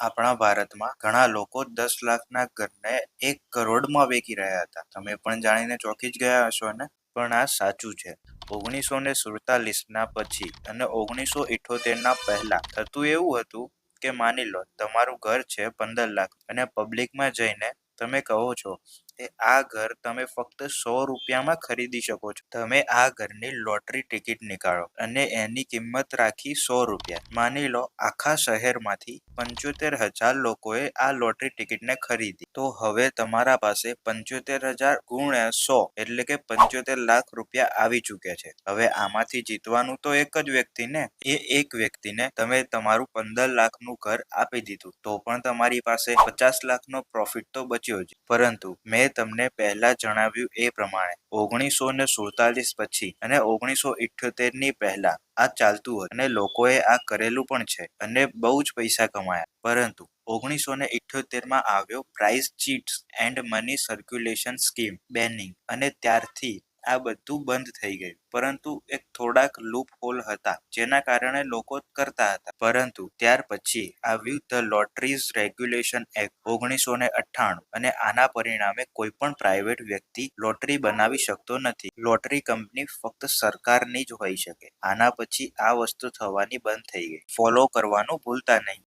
આપણા ભારતમાં ઘણા લોકો દસ લાખના ઘરને એક કરોડમાં વેચી રહ્યા હતા. તમે પણ જાણીને ચોંકી જ ગયા હશો ને? પણ આ સાચું છે. ઓગણીસો ને સુડતાલીસના પછી અને ઓગણીસો ઇઠોતેરના પહેલાં થતું એવું હતું કે માની લો, તમારું ઘર છે પંદર લાખ અને પબ્લિકમાં જઈને તમે કહો છો કે આ ઘર તમે ફક્ત સો રૂપિયામાં ખરીદી શકો છો. તમે આ ઘરની લોટરી ટિકિટ નીકાળો અને એની કિંમત રાખી સો રૂપિયા. માની લો આખા શહેરમાંથી પંચોતેર હજાર લોકોએ આ લોટરી ટિકિટને ખરીદી. તો હવે તમારા પાસે પંચોતેર હજાર ગુણ્યા સો એટલે કે પંચોતેર લાખ રૂપિયા આવી ચૂક્યા છે. હવે આમાંથી જીતવાનું તો એક જ વ્યક્તિને, એ એક વ્યક્તિને તમે તમારું પંદર લાખનું ઘર આપી દીધું. તો પણ તમારી પાસે પચાસ લાખનો પ્રોફિટ તો બચ્યો જ. પરંતુ મેં તમને પહેલા જણાવ્યું એ પ્રમાણે, ઓગણીસો ને સુડતાલીસ પછી અને ઓગણીસો ઇઠ્યોતેરની પહેલા આ ચાલતું હતું અને લોકોએ આ કરેલું પણ છે અને બહુ જ પૈસા કમાયા. પરંતુ ઓગણીસો ને માં આવ્યો prize chits and money circulation scheme banning અને ત્યારથી આ બધું બંધ થઈ ગયું. પરંતુ એક થોડાક લૂપ હોલ હતા, જેના કારણે લોકો કરતા હતા. પરંતુ ત્યાર પછી આવ્યું ધ લોટરીઝ રેગ્યુલેશન એક્ટ ઓગણીસો ને અઠ્ઠાણું અને આના પરિણામે કોઈ પણ પ્રાઇવેટ વ્યક્તિ લોટરી બનાવી શકતો નથી. લોટરી કંપની ફક્ત સરકારની જ હોઈ શકે. આના પછી આ વસ્તુ થવાની બંધ થઈ ગઈ. ફોલો કરવાનું ભૂલતા નહીં.